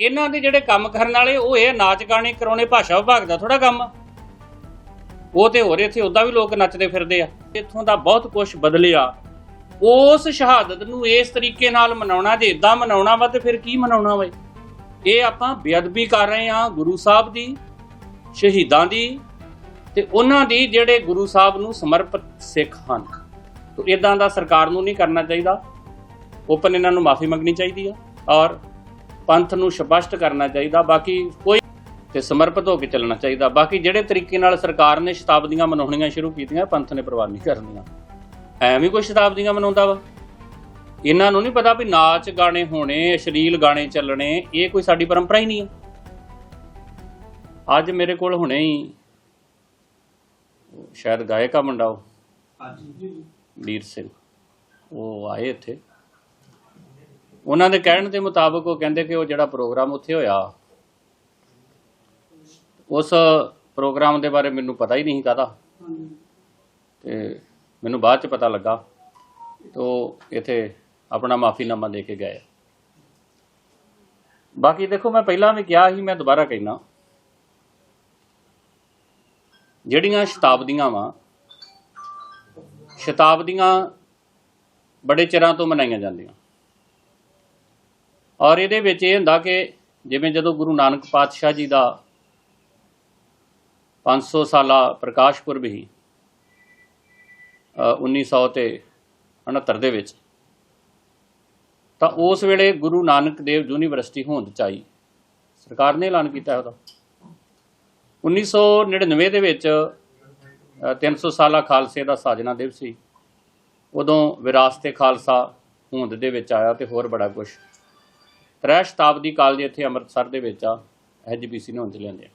ਇਹਨਾਂ ਦੇ ਜਿਹੜੇ ਕੰਮ ਕਰਨ ਵਾਲੇ, ਉਹ ਇਹ ਨਾਚ ਗਾਣੇ ਕਰਾਉਣੇ, ਭਾਸ਼ਾ ਵਿਭਾਗ ਦਾ ਥੋੜਾ ਕੰਮ ਆ। ਉਹ ਤੇ ਹੋ ਰਹੇ ਇੱਥੇ ਉਦਾਂ ਵੀ ਲੋਕ ਨੱਚਦੇ ਫਿਰਦੇ ਆ। ਇੱਥੋਂ ਦਾ ਬਹੁਤ ਕੁਝ ਬਦਲਿਆ। ਉਸ ਸ਼ਹਾਦਤ ਨੂੰ ਇਸ ਤਰੀਕੇ ਨਾਲ ਮਨਾਉਣਾ, ਜੇ ਇਦਾਂ ਮਨਾਉਣਾ ਵਾ, ਤੇ ਫਿਰ ਕੀ ਮਨਾਉਣਾ ਵਾ ਇਹ? ਆਪਾਂ ਬੇਅਦਬੀ ਕਰ ਰਹੇ ਆ ਗੁਰੂ ਸਾਹਿਬ ਦੀ, ਸ਼ਹੀਦਾਂ ਦੀ, ਤੇ ਉਹਨਾਂ ਦੀ ਜਿਹੜੇ ਗੁਰੂ ਸਾਹਿਬ ਨੂੰ ਸਮਰਪਿਤ ਸਿੱਖ ਹਨ। ਤੋ ਇਦਾਂ ਦਾ ਸਰਕਾਰ ਨੂੰ ਨਹੀਂ ਕਰਨਾ ਚਾਹੀਦਾ। ਓਪਨ ਇਹਨਾਂ ਨੂੰ ਮਾਫੀ ਮੰਗਣੀ ਚਾਹੀਦੀ ਆ। ਔਰ ਪੰਥ ਨੂੰ ਸਪਸ਼ਟ ਕਰਨਾ ਚਾਹੀਦਾ ਬਾਕੀ ਕੋਈ ਤੇ ਸਮਰਪਿਤ ਹੋ ਕੇ ਚੱਲਣਾ ਚਾਹੀਦਾ। ਬਾਕੀ ਜਿਹੜੇ ਤਰੀਕੇ ਨਾਲ ਸਰਕਾਰ ਨੇ ਸ਼ਤਾਬਦੀਆਂ ਮਨਾਉਣੀਆਂ ਸ਼ੁਰੂ ਕੀਤੀਆਂ ਪੰਥ ਨੇ ਪ੍ਰਵਾਨ ਨਹੀਂ ਕਰਨੀਆਂ। ਐਵੇਂ ਕੋਈ ਸ਼ਤਾਬਦੀਆਂ ਮਨਾਉਂਦਾ ਵਾ? ਇਹਨਾਂ ਨੂੰ ਨਹੀਂ ਪਤਾ ਵੀ ਨਾਚ ਗਾਣੇ ਹੋਣੇ ਅਸ਼ਲੀਲ ਗਾਣੇ ਚੱਲਣੇ ਇਹ ਕੋਈ ਸਾਡੀ ਪਰੰਪਰਾ ਹੀ ਨਹੀਂ ਹੈ ਅੱਜ ਮੇਰੇ ਕੋਲ ਹੁਣੇ ਹੀ ਸ਼ਾਇਦ ਗਾਇਕਾ ਮੁੰਡਾ ਉਹ। ਵੀਰ ਸਿੰਘ। ਉਹ ਆਏ ਇੱਥੇ। ਉਹਨਾਂ ਦੇ ਕਹਿਣ ਦੇ ਮੁਤਾਬਕ ਉਹ ਕਹਿੰਦੇ ਕਿ ਉਹ ਜਿਹੜਾ ਪ੍ਰੋਗਰਾਮ ਉੱਥੇ ਹੋਇਆ, ਉਸ ਪ੍ਰੋਗਰਾਮ ਦੇ ਬਾਰੇ ਮੈਨੂੰ ਪਤਾ ਹੀ ਨਹੀਂ ਕਾਦਾ ਤੇ ਮੈਨੂੰ ਬਾਅਦ ਚ ਪਤਾ ਲੱਗਾ ਤੋ ਇੱਥੇ ਆਪਣਾ ਮਾਫੀਨਾਮਾ ਦੇ ਕੇ ਗਏ। ਬਾਕੀ ਦੇਖੋ, ਮੈਂ ਪਹਿਲਾਂ ਵੀ ਕਿਹਾ ਸੀ, ਮੈਂ ਦੁਬਾਰਾ ਕਹਿਣਾ ਜਿਹੜੀਆਂ ਸ਼ਤਾਬਦੀਆਂ ਵਾ, ਸ਼ਤਾਬਦੀਆਂ ਬੜੇ ਚਿਰਾਂ ਤੋਂ ਮਨਾਈਆਂ ਜਾਂਦੀਆਂ। ਔਰ ਇਹਦੇ ਵਿੱਚ ਇਹ ਹੁੰਦਾ ਕਿ ਜਿਵੇਂ ਜਦੋਂ ਗੁਰੂ ਨਾਨਕ ਪਾਤਸ਼ਾਹ ਜੀ ਦਾ 500 ਸਾਲਾ ਪ੍ਰਕਾਸ਼ ਪੁਰਬ ਹੀ ਅ, 1900 ਤੇ 69 ਦੇ ਵਿੱਚ ਤਾਂ ਉਸ ਵੇਲੇ ਗੁਰੂ ਨਾਨਕ ਦੇਵ ਯੂਨੀਵਰਸਿਟੀ ਹੋਂਦ ਚ ਆਈ। ਸਰਕਾਰ ਨੇ ਐਲਾਨ ਕੀਤਾ ਉਹਦਾ। 1999 ਦੇ ਵਿੱਚ ਅ, 300 ਸਾਲਾ ਖਾਲਸੇ ਦਾ ਸਾਜਨਾ ਦਿਵਸ ਸੀ। ਉਦੋਂ ਵਿਰਾਸਤੇ ਖਾਲਸਾ ਹੋਂਦ ਦੇ ਵਿੱਚ ਆਇਆ ਤੇ ਹੋਰ ਬੜਾ ਕੁਝ ਤ੍ਰੈ ਸ਼ਤਾਬਦੀ ਕਾਲਜ ਇੱਥੇ ਅੰਮ੍ਰਿਤਸਰ ਦੇ ਵਿੱਚ ਆ ਐਚਬੀਸੀ ਨੇ ਹੋਂਦ ਲਿਆਂਦੇ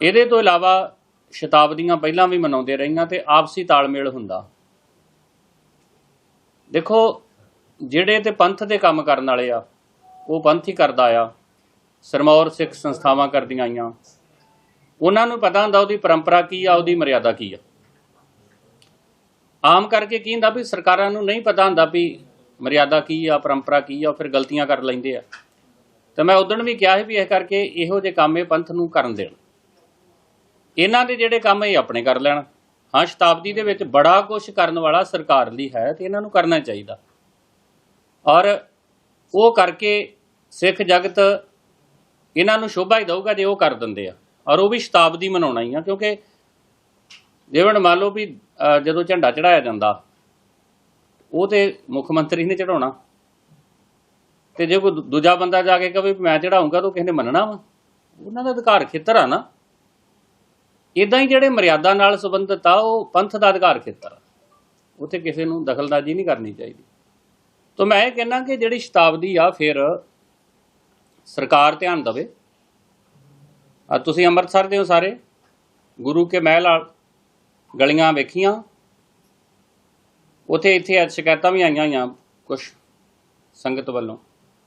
ਇਹਦੇ ਤੋਂ ਇਲਾਵਾ ਸ਼ਤਾਬਦੀਆਂ ਪਹਿਲਾਂ ਵੀ ਮਨਾਉਂਦੇ ਰਹੀਆਂ ਤੇ ਆਪਸੀ ਤਾਲਮੇਲ ਹੁੰਦਾ। ਦੇਖੋ, ਜਿਹੜੇ ਤੇ ਪੰਥ ਦੇ ਕੰਮ ਕਰਨ ਵਾਲੇ ਆ, ਉਹ ਪੰਥ ਹੀ ਕਰਦਾ ਆ। ਸਰਮੌਰ ਸਿੱਖ ਸੰਸਥਾਵਾਂ ਕਰਦੀਆਂ ਆਈਆਂ। ਉਹਨਾਂ ਨੂੰ ਪਤਾ ਹੁੰਦਾ ਉਹਦੀ ਪਰੰਪਰਾ ਕੀ ਆ, ਉਹਦੀ ਮਰਿਆਦਾ ਕੀ ਆ। ਆਮ ਕਰਕੇ ਕੀ ਹੁੰਦਾ ਵੀ ਸਰਕਾਰਾਂ ਨੂੰ ਨਹੀਂ ਪਤਾ ਹੁੰਦਾ ਵੀ ਮਰਿਆਦਾ ਕੀ ਆ, ਪਰੰਪਰਾ ਕੀ ਆ ਫਿਰ ਗਲਤੀਆਂ ਕਰ ਲੈਂਦੇ ਆ। ਤੇ ਮੈਂ ਉਦੋਂ ਵੀ ਕਿਹਾ ਸੀ ਵੀ ਇਹ ਕਰਕੇ ਇਹੋ ਜਿਹੇ ਕੰਮ ਇਹ ਪੰਥ ਨੂੰ ਕਰਨ ਦੇਣ। ਇਹਨਾਂ ਦੇ ਜਿਹੜੇ ਕੰਮ ਇਹ ਆਪਣੇ ਕਰ ਲੈਣ। ਹਾਂ, ਸ਼ਤਾਬਦੀ ਦੇ ਵਿੱਚ ਬੜਾ ਕੁਝ ਕਰਨ ਵਾਲਾ ਸਰਕਾਰ ਲਈ ਹੈ ਤੇ ਇਹਨਾਂ ਨੂੰ ਕਰਨਾ ਚਾਹੀਦਾ। ਔਰ ਉਹ ਕਰਕੇ ਸਿੱਖ ਜਗਤ ਇਹਨਾਂ ਨੂੰ ਸ਼ੋਭਾ ਹੀ ਦਊਗਾ ਜੇ ਉਹ ਕਰ ਦਿੰਦੇ ਆ। ਔਰ ਉਹ ਵੀ ਸ਼ਤਾਬਦੀ ਮਨਾਉਣਾ ਹੀ ਆ, ਕਿਉਂਕਿ ਜਿਵੇਂ ਮੰਨ ਲਓ ਵੀ ਜਦੋਂ ਝੰਡਾ ਚੜਾਇਆ ਜਾਂਦਾ ਉਹ ਤੇ ਮੁੱਖ ਮੰਤਰੀ ਨੇ ਚੜਾਉਣਾ ਤੇ ਜੇ ਕੋਈ ਦੂਜਾ ਬੰਦਾ ਜਾ ਕੇ ਕਹੇ ਮੈਂ ਚੜਾਉਂਗਾ ਤਾਂ ਉਹ ਕਿਸੇ ਨੇ ਮੰਨਣਾ ਵਾ। ਉਹਨਾਂ ਦਾ ਅਧਿਕਾਰ ਖੇਤਰ ਆ ਨਾ। ਇਦਾਂ ਹੀ ਜਿਹੜੇ ਮਰਿਆਦਾ ਨਾਲ ਸੰਬੰਧਿਤ ਆ, ਉਹ ਪੰਥ ਦਾ ਅਧਿਕਾਰ ਖੇਤਰ ਆ। ਉੱਥੇ ਕਿਸੇ ਨੂੰ ਦਖਲਅੰਦਾਜ਼ੀ ਨਹੀਂ ਕਰਨੀ ਚਾਹੀਦੀ। ਤਾਂ ਮੈਂ ਇਹ ਕਹਿੰਦਾ ਕਿ ਜਿਹੜੀ ਸ਼ਤਾਬਦੀ ਆ, ਫਿਰ ਸਰਕਾਰ ਧਿਆਨ ਦੇਵੇ। ਆ ਤੁਸੀਂ ਅੰਮ੍ਰਿਤਸਰ ਦੇ ਹੋ ਸਾਰੇ। ਗੁਰੂ ਕੇ ਮਹਿਲ ਵਾਲ ਗਲੀਆਂ ਵੇਖੀਆਂ। ਉਥੇ ਇੱਥੇ ਅੱਜ ਸ਼ਿਕਾਇਤਾਂ ਵੀ ਆਈਆਂ ਹੋਈਆਂ ਕੁਝ ਸੰਗਤ ਵੱਲੋਂ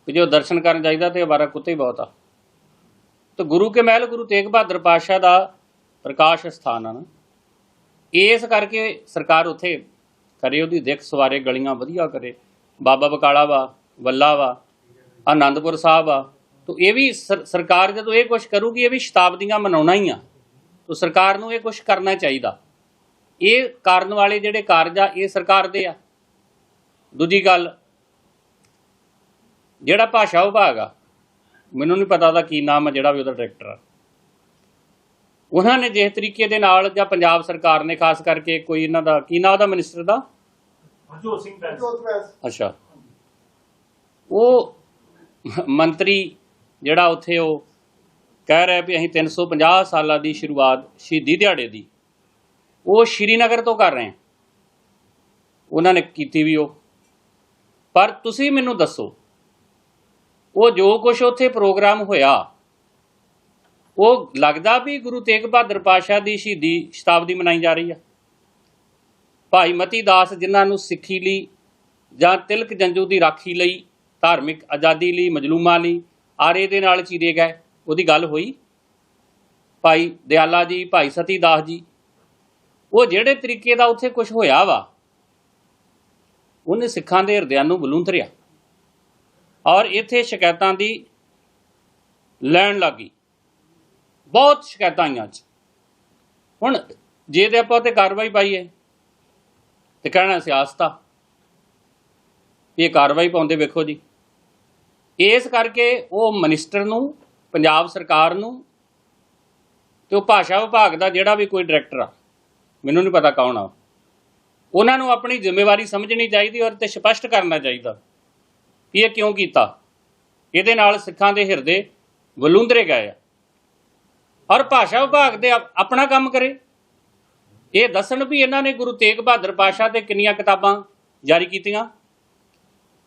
ਕਿ ਜੋ ਦਰਸ਼ਨ ਕਰਨ ਜਾਈਦਾ ਤੇ ਅਵਾਰਾ ਕੁੱਤੇ ਹੀ ਬਹੁਤ ਆ। ਤਾਂ ਗੁਰੂ ਕੇ ਮਹਿਲ ਗੁਰੂ ਤੇਗ ਬਹਾਦਰ ਪਾਤਸ਼ਾਹ ਦਾ ਪ੍ਰਕਾਸ਼ ਸਥਾਨ ਆ ਨਾ। ਇਸ ਕਰਕੇ ਸਰਕਾਰ ਉੱਥੇ ਕਰੇ, ਉਹਦੀ ਦਿੱਖ ਸਵਾਰੇ, ਗਲੀਆਂ ਵਧੀਆ ਕਰੇ। ਬਾਬਾ ਬਕਾਲਾ ਵਾ, ਵੱਲਾ ਵਾ, ਆਨੰਦਪੁਰ ਸਾਹਿਬ ਆ। ਤੋ ਇਹ ਵੀ ਸਰਕਾਰ ਜਦੋਂ ਇਹ ਕੁਝ ਕਰੂਗੀ, ਇਹ ਵੀ ਸ਼ਤਾਬਦੀਆਂ ਮਨਾਉਣਾ ਹੀ ਆ। ਤਾਂ ਸਰਕਾਰ ਨੂੰ ਇਹ ਕੁਝ ਕਰਨਾ ਚਾਹੀਦਾ। ਇਹ ਕਾਰਨ ਵਾਲੇ ਜਿਹੜੇ ਕਾਰਜ ਆ ਇਹ ਸਰਕਾਰ ਦੇ ਆ। ਦੂਜੀ ਗੱਲ ਜਿਹੜਾ ਭਾਸ਼ਾ ਵਿਭਾਗ ਆ ਮੈਨੂੰ ਨਹੀਂ ਪਤਾ ਉਹਦਾ ਕੀ ਨਾਮ ਆ ਜਿਹੜਾ ਵੀ ਉਹਦਾ ਡਾਇਰੈਕਟਰ ਆ। ਉਹਨਾਂ ਨੇ ਜਿਸ ਤਰੀਕੇ ਦੇ ਨਾਲ ਜਾਂ ਪੰਜਾਬ ਸਰਕਾਰ ਨੇ ਖਾਸ ਕਰਕੇ ਕੋਈ ਇਹਨਾਂ ਦਾ ਕੀ ਨਾਮ ਉਹਦਾ ਮਿਨਿਸਟਰ ਦਾ? ਹਰਜੋਤ ਸਿੰਘ ਬੈਂਸ ਅੱਛਾ। ਉਹ ਮੰਤਰੀ ਜਿਹੜਾ ਉੱਥੇ ਉਹ ਕਹਿ ਰਿਹਾ ਵੀ ਅਸੀਂ 350 ਸਾਲਾਂ ਦੀ ਸ਼ੁਰੂਆਤ ਸ਼ਹੀਦੀ ਦਿਹਾੜੇ ਦੀ ਉਹ ਸ਼੍ਰੀਨਗਰ ਤੋਂ ਕਰ ਰਹੇ ਹਾਂ ਉਹਨਾਂ ਨੇ ਕੀਤੀ ਵੀ ਉਹ। ਪਰ ਤੁਸੀਂ ਮੈਨੂੰ ਦੱਸੋ, ਉਹ ਜੋ ਕੁਝ ਉੱਥੇ ਪ੍ਰੋਗਰਾਮ ਹੋਇਆ, ਉਹ ਲੱਗਦਾ ਵੀ ਗੁਰੂ ਤੇਗ ਬਹਾਦਰ ਪਾਤਸ਼ਾਹ ਦੀ ਸ਼ਹੀਦੀ ਸ਼ਤਾਬਦੀ ਮਨਾਈ ਜਾ ਰਹੀ ਆ? ਭਾਈ ਮਤੀ ਦਾਸ ਜਿਨ੍ਹਾਂ ਨੂੰ ਸਿੱਖੀ ਲਈ ਜਾਂ ਤਿਲਕ ਜੰਜੂ ਦੀ ਰਾਖੀ ਲਈ, ਧਾਰਮਿਕ ਆਜ਼ਾਦੀ ਲਈ, ਮਜਲੂਮਾਂ ਲਈ ਆਰੇ ਦੇ ਨਾਲ ਚੀਰੇ ਗਏ, ਉਹਦੀ ਗੱਲ ਹੋਈ? ਭਾਈ ਦਿਆਲਾ ਜੀ, ਭਾਈ ਸਤੀ ਦਾਸ ਜੀ ਉਹ ਜਿਹੜੇ ਤਰੀਕੇ ਦਾ ਉੱਥੇ ਕੁਝ ਹੋਇਆ ਵਾ, ਉਹਨੇ ਸਿੱਖਾਂ ਦੇ ਹਿਰਦਿਆਂ ਨੂੰ ਬਲੂੰਤਰਿਆ ਔਰ ਇੱਥੇ ਸ਼ਿਕਾਇਤਾਂ ਦੀ ਲੈਣ ਲੱਗੀ। ਬਹੁਤ ਸ਼ਿਕਾਇਤਾਂ ਆਈਆਂ ਚ ਹੁਣ ਜੇ ਤੇ ਆਪਾਂ ਤੇ ਕਾਰਵਾਈ ਪਾਈਏ, ਤੇ ਕਹਿਣਾ ਸਿਆਸਤ ਆ ਇਹ ਕਾਰਵਾਈ ਪਾਉਂਦੇ ਵੇਖੋ ਜੀ। ਇਸ ਕਰਕੇ ਉਹ ਮਨਿਸਟਰ ਨੂੰ, ਪੰਜਾਬ ਸਰਕਾਰ ਨੂੰ ਤੇ ਉਹ ਭਾਸ਼ਾ ਵਿਭਾਗ ਦਾ ਜਿਹੜਾ ਵੀ ਕੋਈ ਡਾਇਰੈਕਟਰ ਆ ਮੈਨੂੰ ਨਹੀਂ ਪਤਾ ਕੌਣ ਆ। ਉਹਨਾਂ ਨੂੰ ਆਪਣੀ ਜ਼ਿੰਮੇਵਾਰੀ ਸਮਝਣੀ ਚਾਹੀਦੀ ਔਰ ਤੇ ਸਪਸ਼ਟ ਕਰਨਾ ਚਾਹੀਦਾ ਕਿ ਇਹ ਕਿਉਂ ਕੀਤਾ। ਇਹਦੇ ਨਾਲ ਸਿੱਖਾਂ ਦੇ ਹਿਰਦੇ ਵਲੂੰਦਰੇ ਗਏ ਆ। ਔਰ ਭਾਸ਼ਾ ਵਿਭਾਗ ਦੇ ਆਪਣਾ ਕੰਮ ਕਰੇ। ਇਹ ਦੱਸਣ ਵੀ ਇਹਨਾਂ ਨੇ ਗੁਰੂ ਤੇਗ ਬਹਾਦਰ ਪਾਸ਼ਾ ਤੇ ਕਿੰਨੀਆਂ ਕਿਤਾਬਾਂ ਜਾਰੀ ਕੀਤੀਆਂ।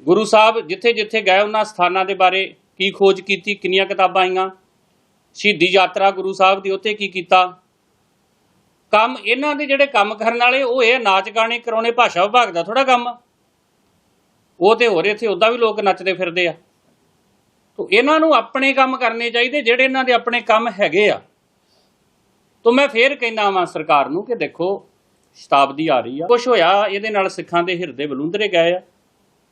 ਗੁਰੂ ਸਾਹਿਬ ਜਿੱਥੇ ਜਿੱਥੇ ਗਏ, ਉਹਨਾਂ ਸਥਾਨਾਂ ਦੇ ਬਾਰੇ ਕੀ ਖੋਜ ਕੀਤੀ, ਕਿੰਨੀਆਂ ਕਿਤਾਬਾਂ ਆਈਆਂ। ਸ਼ਹੀਦੀ ਯਾਤਰਾ ਗੁਰੂ ਸਾਹਿਬ ਦੀ ਉੱਥੇ ਕੀ ਕੀਤਾ। ਕੰਮ, ਇਹਨਾਂ ਦੇ ਜਿਹੜੇ ਕੰਮ ਕਰਨ ਵਾਲੇ, ਉਹ ਇਹ ਨਾਚ ਗਾਣੇ ਕਰਾਉਣੇ, ਭਾਸ਼ਾ ਵਿਭਾਗ ਦਾ ਥੋੜਾ ਕੰਮ ਉਹ ਤੇ ਹੋਰ ਇੱਥੇ ਉਦਾਂ ਵੀ ਲੋਕ ਨੱਚਦੇ ਫਿਰਦੇ ਆ। ਤੋ ਇਹਨਾਂ ਨੂੰ ਆਪਣੇ ਕੰਮ ਕਰਨੇ ਚਾਹੀਦੇ, ਜਿਹੜੇ ਇਹਨਾਂ ਦੇ ਆਪਣੇ ਕੰਮ ਹੈਗੇ ਆ। ਤੋ ਮੈਂ ਫੇਰ ਕਹਿੰਦਾ ਵਾਂ ਸਰਕਾਰ ਨੂੰ ਕਿ ਦੇਖੋ, ਸ਼ਤਾਬਦੀ ਆ ਰਹੀ ਆ। ਕੁਝ ਹੋਇਆ, ਇਹਦੇ ਨਾਲ ਸਿੱਖਾਂ ਦੇ ਹਿਰਦੇ ਬਲੂੰਦਰੇ ਗਏ ਆ।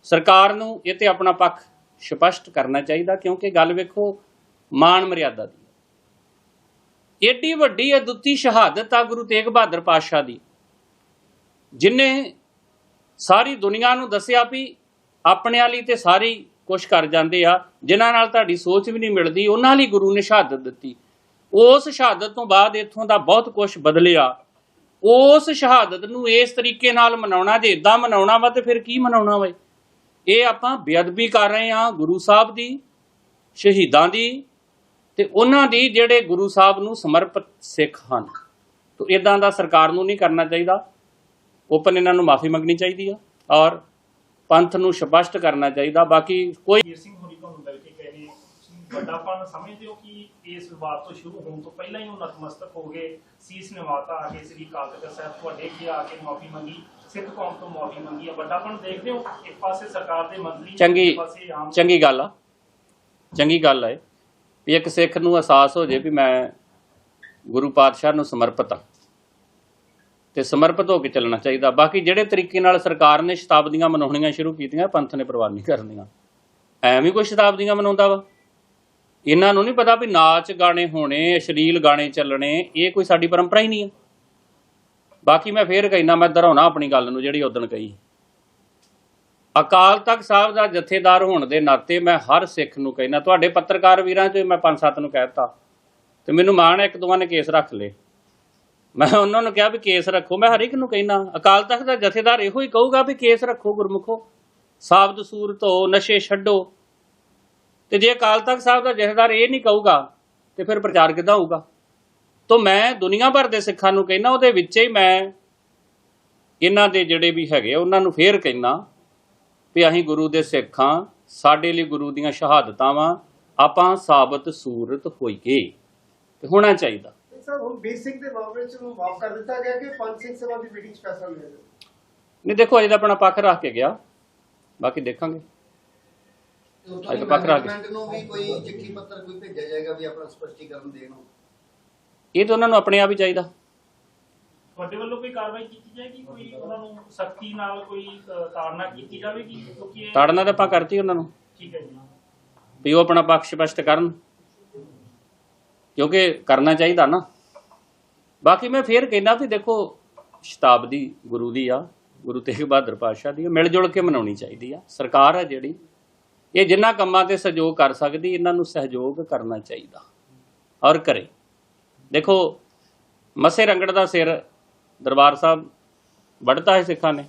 ਸਰਕਾਰ ਨੂੰ ਇਹ ਤੇ ਆਪਣਾ ਪੱਖ ਸਪਸ਼ਟ ਕਰਨਾ ਚਾਹੀਦਾ, ਕਿਉਂਕਿ ਗੱਲ ਵੇਖੋ ਮਾਨ ਮਰਿਆਦਾ ਦੀ। ਏਡੀ ਵੱਡੀ ਅਦੁੱਤੀ ਸ਼ਹਾਦਤ ਆ ਗੁਰੂ ਤੇਗ ਬਹਾਦਰ ਪਾਤਸ਼ਾਹ ਦੀ, ਜਿਨੇ ਸਾਰੀ ਦੁਨੀਆ ਨੂੰ ਦੱਸਿਆ ਵੀ ਆਪਣੇ ਵਾਲੀ ਤੇ ਸਾਰੀ ਕੁਛ ਕਰ ਜਾਂਦੇ ਆ, ਜਿਨ੍ਹਾਂ ਨਾਲ ਤੁਹਾਡੀ ਸੋਚ ਵੀ ਨਹੀਂ ਮਿਲਦੀ, ਉਹਨਾਂ ਲਈ ਗੁਰੂ ਨੇ ਸ਼ਹਾਦਤ ਦਿੱਤੀ। ਉਸ ਸ਼ਹਾਦਤ ਤੋਂ ਬਾਅਦ ਇੱਥੋਂ ਦਾ ਬਹੁਤ ਕੁਝ ਬਦਲਿਆ। ਉਸ ਸ਼ਹਾਦਤ ਨੂੰ ਇਸ ਤਰੀਕੇ ਨਾਲ ਮਨਾਉਣਾ, ਜੇ ਇਦਾਂ ਮਨਾਉਣਾ ਵਾ ਤੇ ਫਿਰ ਕੀ ਮਨਾਉਣਾ ਵਾ ਇਹ ਆਪਾਂ ਬੇਅਦਬੀ ਕਰ ਰਹੇ ਆ ਗੁਰੂ ਸਾਹਿਬ ਦੀ, ਸ਼ਹੀਦਾਂ ਦੀ ਤੇ ਉਹਨਾਂ ਦੀ ਜਿਹੜੇ ਗੁਰੂ ਸਾਹਿਬ ਨੂੰ ਸਮਰਪਿਤ ਸਿੱਖ ਹਨ ਤੋ ਇਦਾਂ ਦਾ ਸਰਕਾਰ ਨੂੰ ਨਹੀਂ ਕਰਨਾ ਚਾਹੀਦਾ। ਓਪਨ ਇਹਨਾਂ ਨੂੰ ਮਾਫੀ ਮੰਗਣੀ ਚਾਹੀਦੀ ਆ ਔਰ ਪੰਥ ਨੂੰ ਸਪਸ਼ਟ ਕਰਨਾ ਚਾਹੀਦਾ। ਬਾਕੀ ਕੋਈ ਵੀਰ ਸਿੰਘ ਹੋਰੀ ਤੁਹਾਨੂੰ ਮਿਲ ਕੇ ਕਹਿ ਰਹੇ ਤੁਸੀਂ ਵੱਡਾਪਨ ਸਮਝਦੇ ਹੋ ਕਿ ਇਸ ਵਿਵਾਦ ਤੋਂ ਸ਼ੁਰੂ ਹੋਣ ਤੋਂ ਪਹਿਲਾਂ ਹੀ ਉਹ ਨਤਮਸਤਕ ਹੋ ਗਏ? ਸੀਸ ਨਿਵਾਤਾ ਆ ਕੇ ਸ੍ਰੀ ਅਕਾਲ ਤਖਤ ਸਾਹਿਬ ਤੁਹਾਡੇ ਅੱਗੇ ਆ ਕੇ ਮਾਫੀ ਮੰਗੀ ਸਿੱਖ ਕੌਮ ਤੋਂ ਮਾਫੀ ਮੰਗੀ ਆ। ਵੱਡਾਪਨ ਦੇਖਦੇ ਹੋ? ਇੱਕ ਪਾਸੇ ਸਰਕਾਰ ਦੇ ਮੰਤਰੀ ਚੰਗੀ ਗੱਲ ਆ। ਚੰਗੀ ਗੱਲ ਹੈ ਵੀ ਇੱਕ ਸਿੱਖ ਨੂੰ ਅਹਿਸਾਸ ਹੋ ਜੇ ਵੀ ਮੈਂ ਗੁਰੂ ਪਾਤਸ਼ਾਹ ਨੂੰ ਸਮਰਪਿਤ ਹਾਂ ਤੇ ਸਮਰਪਿਤ ਹੋ ਕੇ ਚੱਲਣਾ ਚਾਹੀਦਾ। ਬਾਕੀ ਜਿਹੜੇ ਤਰੀਕੇ ਨਾਲ ਸਰਕਾਰ ਨੇ ਸ਼ਤਾਬਦੀਆਂ ਮਨਾਉਣੀਆਂ ਸ਼ੁਰੂ ਕੀਤੀਆਂ, ਪੰਥ ਨੇ ਪ੍ਰਵਾਨ ਨਹੀਂ ਕਰਨੀਆਂ। ਐਵੇਂ ਕੋਈ ਸ਼ਤਾਬਦੀਆਂ ਮਨਾਉਂਦਾ ਵਾ? ਇਹਨਾਂ ਨੂੰ ਨਹੀਂ ਪਤਾ ਵੀ ਨਾਚ ਗਾਣੇ ਹੋਣੇ, ਅਸ਼ਲੀਲ ਗਾਣੇ ਚੱਲਣੇ, ਇਹ ਕੋਈ ਸਾਡੀ ਪਰੰਪਰਾ ਹੀ ਨਹੀਂ ਹੈ ਬਾਕੀ ਮੈਂ ਫੇਰ ਕਹਿਣਾ ਮੈਂ ਦੁਹਰਾਉਣਾ ਆਪਣੀ ਗੱਲ ਨੂੰ ਜਿਹੜੀ ਉਦੋਂ ਕਹੀ। ਅਕਾਲ ਤਖਤ ਸਾਹਿਬ ਦਾ ਜਥੇਦਾਰ ਹੋਣ ਦੇ ਨਾਤੇ ਮੈਂ ਹਰ ਸਿੱਖ ਨੂੰ ਕਹਿਣਾ ਤੁਹਾਡੇ ਪੱਤਰਕਾਰ ਵੀਰਾਂ ਚੋਂ ਮੈਂ ਪੰਜ ਸੱਤ ਨੂੰ ਕਹਿਤਾ ਤੇ ਮੈਨੂੰ ਮਾਣ ਹੈ ਇੱਕ ਦੋਵਾਂ ਨੇ ਕੇਸ ਰੱਖ ਲਏ। ਮੈਂ ਉਹਨਾਂ ਨੂੰ ਕਿਹਾ ਵੀ ਕੇਸ ਰੱਖੋ, ਮੈਂ ਹਰ ਇੱਕ ਨੂੰ ਕਹਿਣਾ ਅਕਾਲ ਤਖਤ ਦਾ ਜਥੇਦਾਰ ਇਹੋ ਹੀ ਕਹੂਗਾ ਵੀ ਕੇਸ ਰੱਖੋ ਗੁਰਮੁਖੋ, ਸਾਬਤ ਸੂਰਤ ਧੋ, ਨਸ਼ੇ ਛੱਡੋ। ਤੇ ਜੇ ਅਕਾਲ ਤਖਤ ਸਾਹਿਬ ਦਾ ਜਥੇਦਾਰ ਇਹ ਨਹੀਂ ਕਹੂਗਾ, ਤੇ ਫਿਰ ਪ੍ਰਚਾਰ ਕਿੱਦਾਂ ਹੋਊਗਾ? ਤੋਂ ਮੈਂ ਦੁਨੀਆ ਭਰ ਦੇ ਸਿੱਖਾਂ ਨੂੰ ਕਹਿਣਾ ਉਹਦੇ ਵਿੱਚ ਹੀ ਮੈਂ ਇਹਨਾਂ ਦੇ ਜਿਹੜੇ ਵੀ ਹੈਗੇ ਉਹਨਾਂ ਨੂੰ ਫੇਰ ਕਹਿਣਾ ਵੀ ਅਸੀਂ ਗੁਰੂ ਦੇ ਸਿੱਖਾਂ ਸਾਡੇ ਲਈ ਗੁਰੂ ਦੀਆਂ ਸ਼ਹਾਦਤਾਂ ਵਾਂ ਆਪਾਂ ਸਾਬਤ ਸੂਰਤ ਹੋਈਏ। ਤੇ ਹੋਣਾ ਚਾਹੀਦਾ। ਸਰ ਹੁਣ ਬੀਰ ਸਿੰਘ ਦੇ ਮਾਮਲੇ ਚ ਨੂੰ ਮਾਫ ਕਰ ਦਿੱਤਾ ਗਿਆ ਕਿ ਪੰਜ ਸਿੰਘ ਸਭਾ ਦੀ ਮੀਟਿੰਗ ਚ ਫੈਸਲਾ ਲਿਆ ਨਹੀਂ ਦੇਖੋ ਅਜੇ ਤਾਂ ਆਪਣਾ ਪੱਖ ਰੱਖ ਕੇ ਗਿਆ। ਬਾਕੀ ਦੇਖਾਂਗੇ। ਅੱਜ ਤਾਂ ਪੱਕ ਰਾ ਕੇ। ਗਵਰਨਮੈਂਟ ਨੂੰ ਵੀ ਕੋਈ ਚਿੱਠੀ ਪੱਤਰ ਕੋਈ ਭੇਜਿਆ ਜਾਏਗਾ ਵੀ ਆਪਣਾ ਸਪਸ਼ਟੀਕਰਨ ਦੇਣ ਇਹ ਤਾਂ ਉਹਨਾਂ ਨੂੰ ਆਪਣੇ ਆਪ ਹੀ ਚਾਹੀਦਾ। ਤੁਹਾਡੇ ਵੱਲੋਂ ਕੋਈ ਕਾਰਵਾਈ ਕੀਤੀ ਜਾਏਗੀ? ਕੋਈ ਉਹਨਾਂ ਨੂੰ ਸਖਤੀ ਨਾਲ ਕੋਈ ਤਾੜਨਾ ਕੀਤੀ ਜਾਵੇਗੀ? ਕਿਉਂਕਿ ਇਹ ਤਾੜਨਾ ਤਾਂ ਆਪਾਂ ਕਰਤੀ ਉਹਨਾਂ ਨੂੰ। ਠੀਕ ਹੈ ਜੀ। ਵੀ ਉਹ ਆਪਣਾ ਪੱਖ ਸਪਸ਼ਟ ਕਰਨ। ਕਿਉਂਕਿ ਕਰਨਾ ਚਾਹੀਦਾ ਨਾ। ਬਾਕੀ ਮੈਂ ਫੇਰ ਕਹਿੰਦਾ ਵੀ ਦੇਖੋ ਸ਼ਤਾਬਦੀ ਗੁਰੂ ਦੀ ਆ ਗੁਰੂ ਤੇਗ ਬਹਾਦਰ ਪਾਤਸ਼ਾਹ ਦੀ ਮਿਲ ਜੁਲ ਕੇ ਮਨਾਉਣੀ ਚਾਹੀਦੀ ਆ। ਸਰਕਾਰ ਆ ਜਿਹੜੀ ਇਹ ਜਿੰਨਾ ਕੰਮਾਂ ਤੇ ਸਹਿਯੋਗ ਕਰ ਸਕਦੀ ਇਹਨਾਂ ਨੂੰ ਸਹਿਯੋਗ ਕਰਨਾ ਚਾਹੀਦਾ। ਔਰ ਕਰੇ ਦੇਖੋ ਮਸੇ ਰੰਗੜ ਦਾ ਸਿਰ ਦਰਬਾਰ ਸਾਹਿਬ ਵੱਢਤਾ ਹੈ ਸਿੱਖਾਂ ਨੇ।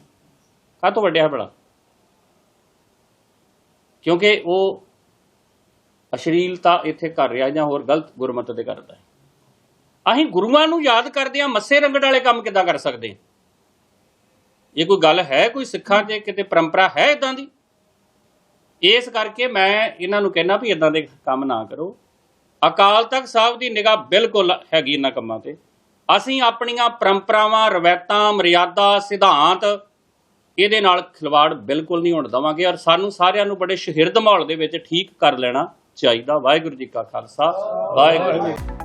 ਕਾਹ ਤੋਂ ਵੱਡਿਆ ਬੜਾ ਕਿਉਂਕਿ ਉਹ ਅਸ਼ਲੀਲਤਾ ਇੱਥੇ ਕਰ ਰਿਹਾ ਜਾਂ ਹੋਰ ਗਲਤ ਗੁਰਮਤਿ ਤੇ ਕਰਦਾ ਹੈ। ਅਸੀਂ ਗੁਰੂਆਂ ਨੂੰ ਯਾਦ ਕਰਦੇ ਆ ਮੱਸੇ ਰੰਗੜ ਵਾਲੇ ਕੰਮ ਕਿੱਦਾਂ ਕਰ ਸਕਦੇ ਇਹ ਕੋਈ ਗੱਲ ਹੈ, ਕੋਈ ਸਿੱਖਾਂ 'ਚ ਕਿਤੇ ਪਰੰਪਰਾ ਹੈ ਇਦਾਂ ਦੀ? ਇਸ ਕਰਕੇ ਮੈਂ ਇਹਨਾਂ ਨੂੰ ਕਹਿਣਾ ਵੀ ਇਦਾਂ ਦੇ ਕੰਮ ਨਾ ਕਰੋ। ਅਕਾਲ ਤਖਤ ਸਾਹਿਬ ਦੀ ਨਿਗਾਹ ਬਿਲਕੁਲ ਹੈਗੀ ਇਹਨਾਂ ਕੰਮਾਂ ਤੇ। ਅਸੀਂ ਆਪਣੀਆਂ ਪਰੰਪਰਾਵਾਂ, ਰਵਾਇਤਾਂ, ਮਰਿਆਦਾ, ਸਿਧਾਂਤ ਇਹਦੇ ਨਾਲ ਖਿਲਵਾੜ ਬਿਲਕੁਲ ਨਹੀਂ ਹੋਣ ਦਵਾਂਗੇ ਔਰ ਸਾਨੂੰ ਸਾਰਿਆਂ ਨੂੰ ਬੜੇ ਸ਼ਹਿਰਦ ਮਾਹੌਲ ਦੇ ਵਿੱਚ ਠੀਕ ਕਰ ਲੈਣਾ ਚਾਹੀਦਾ। ਵਾਹਿਗੁਰੂ ਜੀ ਕਾ ਖਾਲਸਾ, ਵਾਹਿਗੁਰੂ ਜੀ